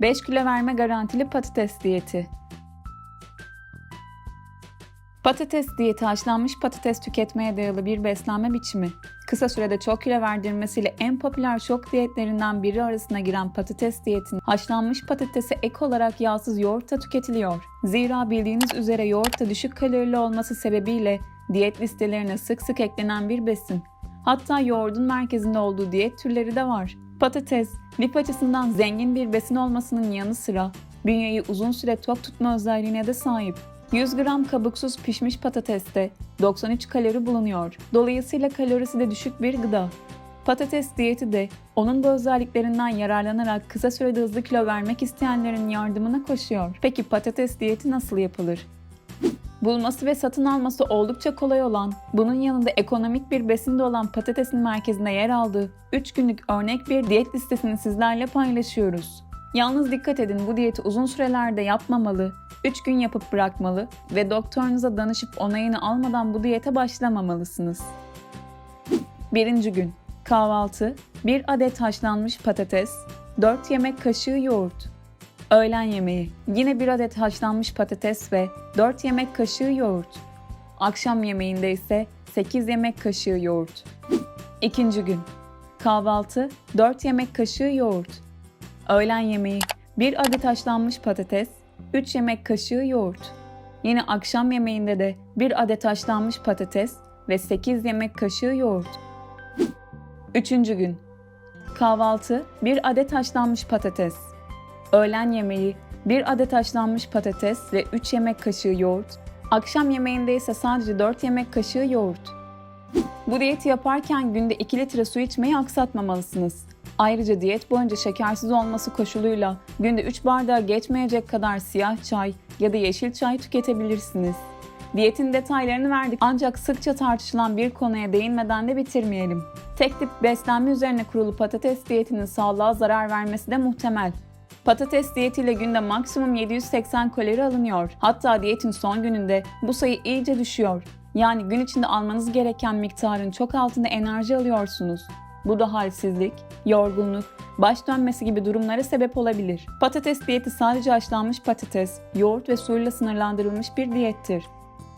5 kilo verme garantili patates diyeti. Patates diyeti haşlanmış patates tüketmeye dayalı bir beslenme biçimi. Kısa sürede çok kilo verdirmesiyle en popüler şok diyetlerinden biri arasına giren patates diyetinin haşlanmış patatese ek olarak yağsız yoğurtla tüketiliyor. Zira bildiğiniz üzere yoğurtta düşük kalorili olması sebebiyle diyet listelerine sık sık eklenen bir besin. Hatta yoğurdun merkezinde olduğu diyet türleri de var. Patates, lif açısından zengin bir besin olmasının yanı sıra bünyeyi uzun süre tok tutma özelliğine de sahip. 100 gram kabuksuz pişmiş patateste 93 kalori bulunuyor. Dolayısıyla kalorisi de düşük bir gıda. Patates diyeti de onun bu özelliklerinden yararlanarak kısa sürede hızlı kilo vermek isteyenlerin yardımına koşuyor. Peki patates diyeti nasıl yapılır? Bulması ve satın alması oldukça kolay olan, bunun yanında ekonomik bir besin de olan patatesin merkezinde yer aldığı 3 günlük örnek bir diyet listesini sizlerle paylaşıyoruz. Yalnız dikkat edin bu diyeti uzun sürelerde yapmamalı, 3 gün yapıp bırakmalı ve doktorunuza danışıp onayını almadan bu diyete başlamamalısınız. 1. gün Kahvaltı 1 adet haşlanmış patates, 4 yemek kaşığı yoğurt. Öğlen yemeği yine 1 adet haşlanmış patates ve 4 yemek kaşığı yoğurt. Akşam yemeğinde ise 8 yemek kaşığı yoğurt. 2. gün Kahvaltı 4 yemek kaşığı yoğurt. Öğlen yemeği 1 adet haşlanmış patates, 3 yemek kaşığı yoğurt. Yine akşam yemeğinde de 1 adet haşlanmış patates ve 8 yemek kaşığı yoğurt. 3. gün Kahvaltı 1 adet haşlanmış patates. Öğlen yemeği 1 adet haşlanmış patates ve 3 yemek kaşığı yoğurt. Akşam yemeğinde ise sadece 4 yemek kaşığı yoğurt. Bu diyeti yaparken günde 2 litre su içmeyi aksatmamalısınız. Ayrıca diyet boyunca şekersiz olması koşuluyla günde 3 bardağı geçmeyecek kadar siyah çay ya da yeşil çay tüketebilirsiniz. Diyetin detaylarını verdik ancak sıkça tartışılan bir konuya değinmeden de bitirmeyelim. Tek tip beslenme üzerine kurulu patates diyetinin sağlığa zarar vermesi de muhtemel. Patates diyetiyle günde maksimum 780 kalori alınıyor. Hatta diyetin son gününde bu sayı iyice düşüyor. Yani gün içinde almanız gereken miktarın çok altında enerji alıyorsunuz. Bu da halsizlik, yorgunluk, baş dönmesi gibi durumlara sebep olabilir. Patates diyeti sadece haşlanmış patates, yoğurt ve suyla sınırlandırılmış bir diyettir.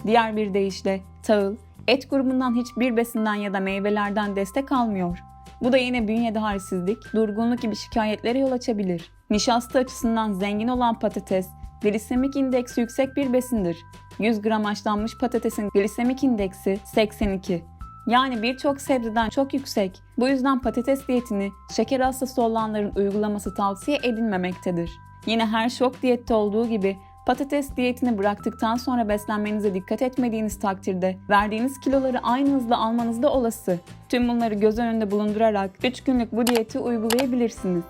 Diğer bir deyişle tahıl, et grubundan hiçbir besinden ya da meyvelerden destek almıyor. Bu da yine bünyede halsizlik, durgunluk gibi şikayetlere yol açabilir. Nişasta açısından zengin olan patates, glisemik indeksi yüksek bir besindir. 100 gram haşlanmış patatesin glisemik indeksi 82. Yani birçok sebzeden çok yüksek. Bu yüzden patates diyetini şeker hastası olanların uygulaması tavsiye edilmemektedir. Yine her şok diyette olduğu gibi patates diyetini bıraktıktan sonra beslenmenize dikkat etmediğiniz takdirde verdiğiniz kiloları aynı hızla almanız da olası. Tüm bunları göz önünde bulundurarak 3 günlük bu diyeti uygulayabilirsiniz.